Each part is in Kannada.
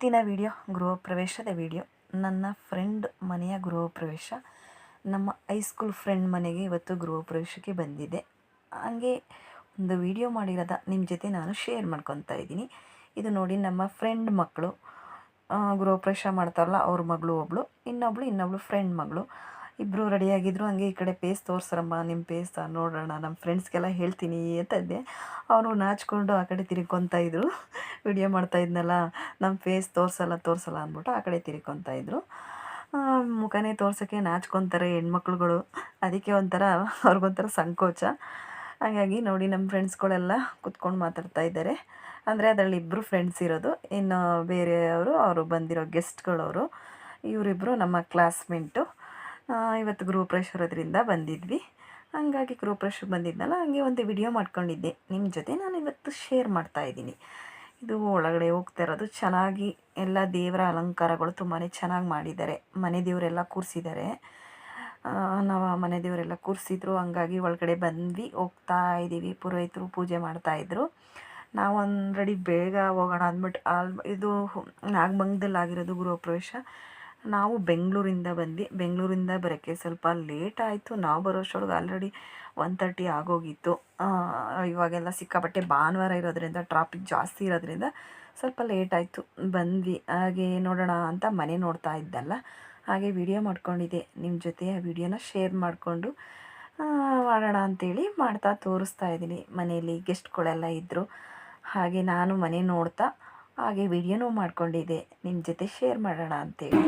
ಇವತ್ತಿನ ವಿಡಿಯೋ ಗೃಹ ಪ್ರವೇಶದ ವಿಡಿಯೋ, ನನ್ನ ಫ್ರೆಂಡ್ ಮನೆಯ ಗೃಹ ಪ್ರವೇಶ ನಮ್ಮ ಹೈಸ್ಕೂಲ್ ಫ್ರೆಂಡ್ ಮನೆಗೆ ಇವತ್ತು ಗೃಹ ಪ್ರವೇಶಕ್ಕೆ ಬಂದಿದೆ. ಹಾಗೆ ಒಂದು ವಿಡಿಯೋ ಮಾಡಿರೋದ ನಿಮ್ಮ ಜೊತೆ ನಾನು ಶೇರ್ ಮಾಡ್ಕೊತಾ ಇದ್ದೀನಿ. ಇದು ನೋಡಿ ನಮ್ಮ ಫ್ರೆಂಡ್ ಮಕ್ಕಳು ಗೃಹ ಪ್ರವೇಶ ಮಾಡ್ತಾರಲ್ಲ, ಅವ್ರ ಮಗಳು ಒಬ್ಬಳು ಇನ್ನೊಬ್ಳು ಇನ್ನೊಬ್ಳು ಫ್ರೆಂಡ್ ಮಗಳು. ಇಬ್ಬರು ರೆಡಿಯಾಗಿದ್ದರು ಹಂಗೆ ಈ ಕಡೆ ಪೇಸ್ ತೋರಿಸ್ರಮ್ಮ ನಿಮ್ಮ ಪೇಸ್ ನೋಡೋಣ ನಮ್ಮ ಫ್ರೆಂಡ್ಸ್ಗೆಲ್ಲ ಹೇಳ್ತೀನಿ ಅಂತ ಇದ್ದೆ. ಅವರು ನಾಚಿಕೊಂಡು ಆ ಕಡೆ ತಿರ್ಕೊತಾ ಇದ್ದರು ವಿಡಿಯೋ ಮಾಡ್ತಾ ಇದ್ನಲ್ಲ ನಮ್ಮ ಫೇಸ್ ತೋರಿಸಲ್ಲ ತೋರಿಸಲ್ಲ ಅಂದ್ಬಿಟ್ಟು ಆ ಕಡೆ ತಿರ್ಕೊತಾ ಇದ್ದರು ಮುಖನೇ ತೋರ್ಸೋಕ್ಕೆ ನಾಚ್ಕೊತಾರೆ ಹೆಣ್ಮಕ್ಳುಗಳು. ಅದಕ್ಕೆ ಒಂಥರ, ಅವ್ರಿಗೊಂಥರ ಸಂಕೋಚ. ಹಾಗಾಗಿ ನೋಡಿ ನಮ್ಮ ಫ್ರೆಂಡ್ಸ್ಗಳೆಲ್ಲ ಕುತ್ಕೊಂಡು ಮಾತಾಡ್ತಾ ಇದ್ದಾರೆ. ಅಂದರೆ ಅದರಲ್ಲಿ ಇಬ್ಬರು ಫ್ರೆಂಡ್ಸ್ ಇರೋದು. ಇನ್ನು ಬೇರೆಯವರು, ಅವರು ಬಂದಿರೋ ಗೆಸ್ಟ್ಗಳವರು ಇವರಿಬ್ಬರು ನಮ್ಮ ಕ್ಲಾಸ್ಮೇಟು ಇವತ್ತು ಗೃಹಪ್ರವೇಶ ಇರೋದ್ರಿಂದ ಬಂದಿದ್ವಿ. ಹಂಗಾಗಿ ಗೃಹಪ್ರವೇಶಕ್ಕೆ ಬಂದಿದ್ನಲ್ಲ, ಹಂಗೆ ಒಂದು ವಿಡಿಯೋ ಮಾಡ್ಕೊಂಡಿದ್ದೆ. ನಿಮ್ಮ ಜೊತೆ ನಾನು ಇವತ್ತು ಶೇರ್ ಮಾಡ್ತಾ ಇದ್ದೀನಿ. ಇದು ಒಳಗಡೆ ಹೋಗ್ತಾ ಇರೋದು, ಚೆನ್ನಾಗಿ ಎಲ್ಲ ದೇವರ ಅಲಂಕಾರಗಳು ತುಂಬಾ ಚೆನ್ನಾಗಿ ಮಾಡಿದ್ದಾರೆ. ಮನೆ ದೇವರೆಲ್ಲ ಕೂರಿಸಿದ್ದಾರೆ. ನಾವು ಮನೆ ದೇವರೆಲ್ಲ ಕೂರಿಸಿದ್ರು, ಹಂಗಾಗಿ ಒಳಗಡೆ ಬಂದ್ವಿ, ಹೋಗ್ತಾ ಇದ್ದೀವಿ, ಪುರೋಹಿತರು ಪೂಜೆ ಮಾಡ್ತಾಯಿದ್ರು ನಾವು ಆಲ್ರೆಡಿ ಬೇಗ ಹೋಗೋಣ ಅಂದ್ಬಿಟ್ಟು, ಆಲ್, ಇದು ನಾಗಮಂಗದಲ್ಲಿ ಆಗಿರೋದು ಗೃಹ ಪ್ರವೇಶ ನಾವು ಬೆಂಗಳೂರಿಂದ ಬಂದು, ಬೆಂಗಳೂರಿಂದ ಬರೋಕ್ಕೆ ಸ್ವಲ್ಪ ಲೇಟ್ ಆಯಿತು. ನಾವು ಬರೋಷ್ಟೊಳಗೆ ಆಲ್ರೆಡಿ ಒನ್ ತರ್ಟಿ ಆಗೋಗಿತ್ತು. ಇವಾಗೆಲ್ಲ ಸಿಕ್ಕಾಪಟ್ಟೆ ಭಾನುವಾರ ಇರೋದ್ರಿಂದ ಟ್ರಾಫಿಕ್ ಜಾಸ್ತಿ ಇರೋದ್ರಿಂದ ಸ್ವಲ್ಪ ಲೇಟ್ ಆಯಿತು. ಬಂದ್ವಿ. ಹಾಗೆ ನೋಡೋಣ ಅಂತ ಮನೆ ನೋಡ್ತಾ ಇದ್ದಲ್ಲ. ಹಾಗೆ ವಿಡಿಯೋ ಮಾಡ್ಕೊಂಡಿದ್ದೆ. ನಿಮ್ಮ ಜೊತೆ ಆ ವಿಡಿಯೋನ ಶೇರ್ ಮಾಡಿಕೊಂಡು ಮಾಡೋಣ ಅಂಥೇಳಿ ಮಾಡ್ತಾ ತೋರಿಸ್ತಾ ಇದ್ದೀನಿ. ಮನೆಯಲ್ಲಿ ಗೆಸ್ಟ್ಗಳೆಲ್ಲ ಇದ್ದರು ಹಾಗೆ ನಾನು ಮನೆ ನೋಡ್ತಾ ಹಾಗೆ ವಿಡಿಯೋನೂ ಮಾಡ್ಕೊಂಡಿದ್ದೆ. ನಿಮ್ಮ ಜೊತೆ ಶೇರ್ ಮಾಡೋಣ ಅಂತೇಳಿ.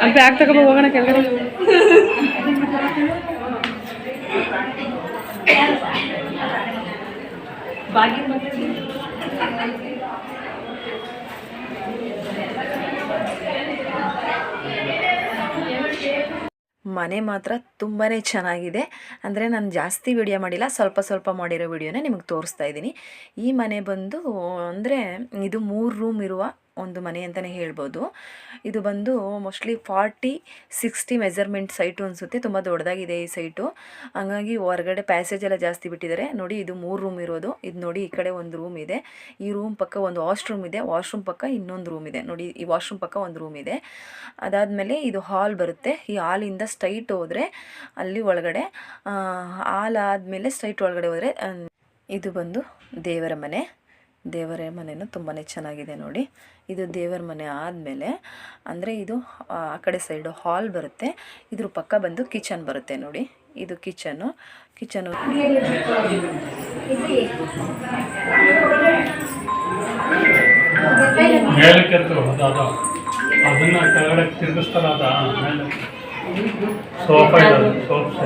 ಅಲ್ಲಿ ಬ್ಯಾಗ್ ತಗೊಂಡು ಹೋಗೋಣ ಕೆಳಗಡೆ. ಮನೆ ಮಾತ್ರ ತುಂಬಾ ಚೆನ್ನಾಗಿದೆ. ಅಂದರೆ ನಾನು ಜಾಸ್ತಿ ವಿಡಿಯೋ ಮಾಡಿಲ್ಲ, ಸ್ವಲ್ಪ ಸ್ವಲ್ಪ ಮಾಡಿರೋ ವಿಡಿಯೋನೇ ನಿಮಗೆ ತೋರಿಸ್ತಾ ಇದ್ದೀನಿ. ಈ ಮನೆ ಬಂದು ಅಂದರೆ ಇದು ಮೂರು ರೂಮ್ ಇರುವ ಒಂದು ಮನೆ ಅಂತಲೇ ಹೇಳ್ಬೋದು. ಇದು ಬಂದು mostly forty sixty measurement site ಅನಿಸುತ್ತೆ. ತುಂಬ ದೊಡ್ಡದಾಗಿದೆ ಈ ಸೈಟು ಹಂಗಾಗಿ ಹೊರಗಡೆ ಪ್ಯಾಸೇಜ್ ಎಲ್ಲ ಜಾಸ್ತಿ ಬಿಟ್ಟಿದ್ದಾರೆ. ನೋಡಿ, ಇದು ಮೂರು ರೂಮ್ ಇರೋದು. ಇದು ನೋಡಿ, ಈ ಕಡೆ ಒಂದು ರೂಮ್ ಇದೆ. ಈ ರೂಮ್ ಪಕ್ಕ ಒಂದು ವಾಶ್ರೂಮ್ ಇದೆ. ವಾಶ್ರೂಮ್ ಪಕ್ಕ ಇನ್ನೊಂದು ರೂಮ್ ಇದೆ. ನೋಡಿ, ಈ ವಾಶ್ರೂಮ್ ಪಕ್ಕ ಒಂದು ರೂಮ್ ಇದೆ. ಅದಾದಮೇಲೆ ಇದು ಹಾಲ್ ಬರುತ್ತೆ. ಈ ಹಾಲಿಂದ ಸ್ಟ್ರೈಟ್ ಹೋದರೆ ಅಲ್ಲಿ ಒಳಗಡೆ ಹಾಲ್ ಆದಮೇಲೆ ಸ್ಟ್ರೈಟ್ ಒಳಗಡೆ ಹೋದರೆ ಇದು ಬಂದು ದೇವರ ಮನೆ. ದೇವರ ಮನೆಯೂ ತುಂಬಾ ಚೆನ್ನಾಗಿದೆ ನೋಡಿ. ಇದು ದೇವರ ಮನೆ ಆದಮೇಲೆ ಅಂದರೆ ಇದು ಆ ಕಡೆ ಸೈಡು ಹಾಲ್ ಬರುತ್ತೆ. ಇದ್ರ ಪಕ್ಕ ಬಂದು ಕಿಚನ್ ಬರುತ್ತೆ ನೋಡಿ. ಇದು ಕಿಚನು ಕಿಚನು ಸೋಫಾ ಸೋಫ್.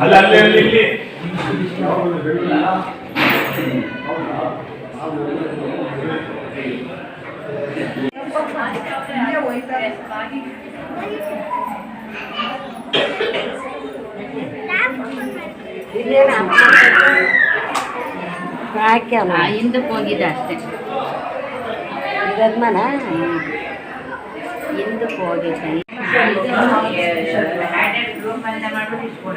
ಅಲ್ಲ ಅಲ್ಲಿ ಅಲ್ಲಿ ಇಲ್ಲಿ ಹಾಕ್ಯಾನ ಹಿಂದಕ್ಕೆ ಹೋಗಿದೆ ಅಷ್ಟೇ. ಗದ್ಮನ ಹಿಂದಕ್ಕೆ ಹೋಗಿದೆ ರೂಮ್ ಅಂತ ಮಾಡ್ಬಿಟ್ಟು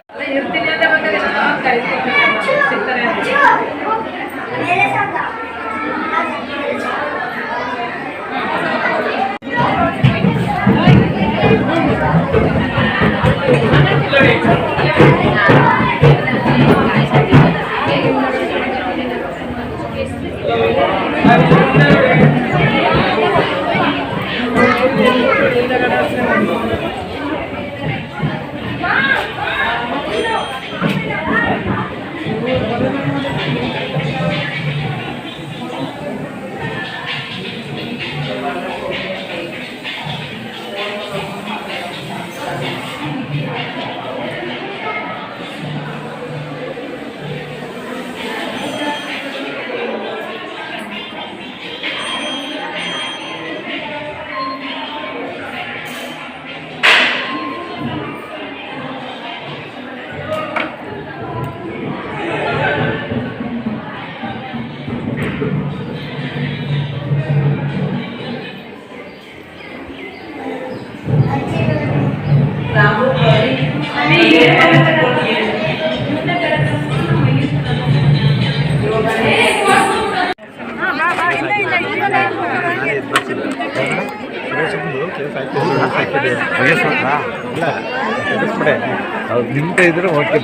ಇದ್ರೆ ಓಕೆ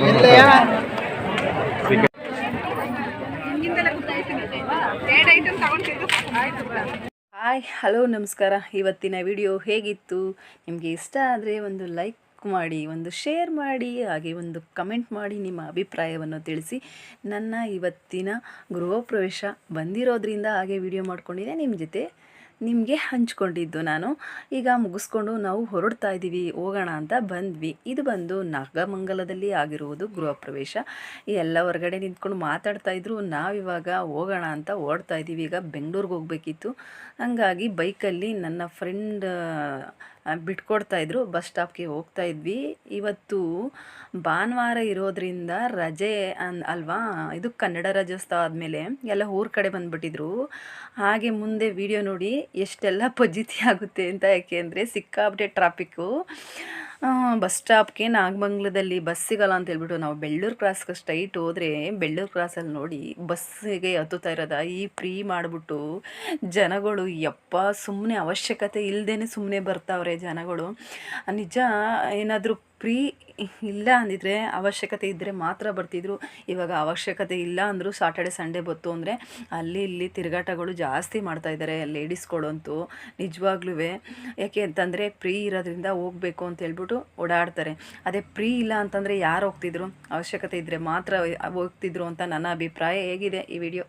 ಹಾಯ್ ಹಲೋ ನಮಸ್ಕಾರ. ಇವತ್ತಿನ ವಿಡಿಯೋ ಹೇಗಿತ್ತು? ನಿಮಗೆ ಇಷ್ಟ ಆದರೆ ಒಂದು ಲೈಕ್ ಮಾಡಿ, ಒಂದು ಶೇರ್ ಮಾಡಿ, ಹಾಗೆ ಒಂದು ಕಮೆಂಟ್ ಮಾಡಿ ನಿಮ್ಮ ಅಭಿಪ್ರಾಯವನ್ನು ತಿಳಿಸಿ. ನನ್ನ ಇವತ್ತಿನ ಗೃಹ ಪ್ರವೇಶ ಬಂದಿರೋದ್ರಿಂದ ಹಾಗೆ ವಿಡಿಯೋ ಮಾಡ್ಕೊಂಡಿದ್ದೆ. ನಿಮ್ಮ ಜೊತೆ ನಿಮಗೆ ಹಂಚ್ಕೊಂಡಿದ್ದು ನಾನು. ಈಗ ಮುಗಿಸ್ಕೊಂಡು ನಾವು ಹೊರಡ್ತಾ ಇದ್ದೀವಿ. ಹೋಗೋಣ ಅಂತ ಬಂದ್ವಿ. ಇದು ಬಂದು ನಾಗಮಂಗಲದಲ್ಲಿ ಆಗಿರುವುದು ಗೃಹ ಪ್ರವೇಶ ಎಲ್ಲ ಹೊರಗಡೆ ನಿಂತ್ಕೊಂಡು ಮಾತಾಡ್ತಾ ಇದ್ರು. ನಾವಿವಾಗ ಹೋಗೋಣ ಅಂತ ಓಡ್ತಾ ಇದ್ದೀವಿ. ಈಗ ಬೆಂಗಳೂರಿಗೆ ಹೋಗಬೇಕಿತ್ತು. ಹಂಗಾಗಿ ಬೈಕಲ್ಲಿ ನನ್ನ ಫ್ರೆಂಡ್ ಬಿಟ್ಕೊಡ್ತಾ ಇದ್ರು. ಬಸ್ ಸ್ಟಾಪ್ಗೆ ಹೋಗ್ತಾ ಇದ್ವಿ. ಇವತ್ತು ಭಾನುವಾರ ಇರೋದ್ರಿಂದ ರಜೆ ಅನ್, ಅಲ್ವಾ? ಇದು ಕನ್ನಡ ರಾಜ್ಯೋತ್ಸವ ಆದಮೇಲೆ ಎಲ್ಲ ಊರ ಕಡೆ ಬಂದುಬಿಟ್ಟಿದ್ರು. ಹಾಗೆ ಮುಂದೆ ವಿಡಿಯೋ ನೋಡಿ ಎಷ್ಟೆಲ್ಲ ಪಜಿತಿ ಆಗುತ್ತೆ ಅಂತ ಯಾಕೆ ಅಂದರೆ ಸಿಕ್ಕಾಪಟ್ಟೆ ಟ್ರಾಫಿಕ್ಕು ಬಸ್ ಸ್ಟಾಪ್ಗೆ ನಾಗಮಂಗ್ಲದಲ್ಲಿ ಬಸ್ ಸಿಗಲ್ಲ ಅಂತ ಹೇಳ್ಬಿಟ್ಟು ನಾವು ಬೆಳ್ಳೂರು ಕ್ರಾಸ್ಗೆ ಸ್ಟ್ರೈಟ್ ಹೋದರೆ ಬೆಳ್ಳೂರು ಕ್ರಾಸಲ್ಲಿ ನೋಡಿ ಬಸ್ಸಿಗೆ ಹತ್ತುತ್ತಾ ಇರೋದ? ಈ ಫ್ರೀ ಮಾಡಿಬಿಟ್ಟು ಜನಗಳು ಯಪ್ಪ ಸುಮ್ಮನೆ ಅವಶ್ಯಕತೆ ಇಲ್ಲದೇ ಸುಮ್ಮನೆ ಬರ್ತಾವ್ರೆ ಜನಗಳು. ನಿಜ ಏನಾದರೂ ಫ್ರೀ ಇಲ್ಲ ಅಂದಿದ್ರೆ ಅವಶ್ಯಕತೆ ಇದ್ದರೆ ಮಾತ್ರ ಬರ್ತಿದ್ರು. ಇವಾಗ ಅವಶ್ಯಕತೆ ಇಲ್ಲ ಅಂದರೂ ಸಾಟರ್ಡೆ ಸಂಡೇ ಬತ್ತು ಅಂದರೆ ಅಲ್ಲಿ ಇಲ್ಲಿ ತಿರುಗಾಟಗಳು ಜಾಸ್ತಿ ಮಾಡ್ತಾ ಇದ್ದಾರೆ ಲೇಡೀಸ್ಗಳಂತೂ ನಿಜವಾಗ್ಲೂ ಯಾಕೆ ಅಂತಂದರೆ ಫ್ರೀ ಇರೋದ್ರಿಂದ ಹೋಗಬೇಕು ಅಂತ ಹೇಳ್ಬಿಟ್ಟು ಓಡಾಡ್ತಾರೆ. ಅದೇ ಫ್ರೀ ಇಲ್ಲ ಅಂತಂದರೆ ಯಾರು ಹೋಗ್ತಿದ್ರು? ಅವಶ್ಯಕತೆ ಇದ್ದರೆ ಮಾತ್ರ ಹೋಗ್ತಿದ್ರು ಅಂತ ನನ್ನ ಅಭಿಪ್ರಾಯ ಹೇಗಿದೆ ಈ ವಿಡಿಯೋ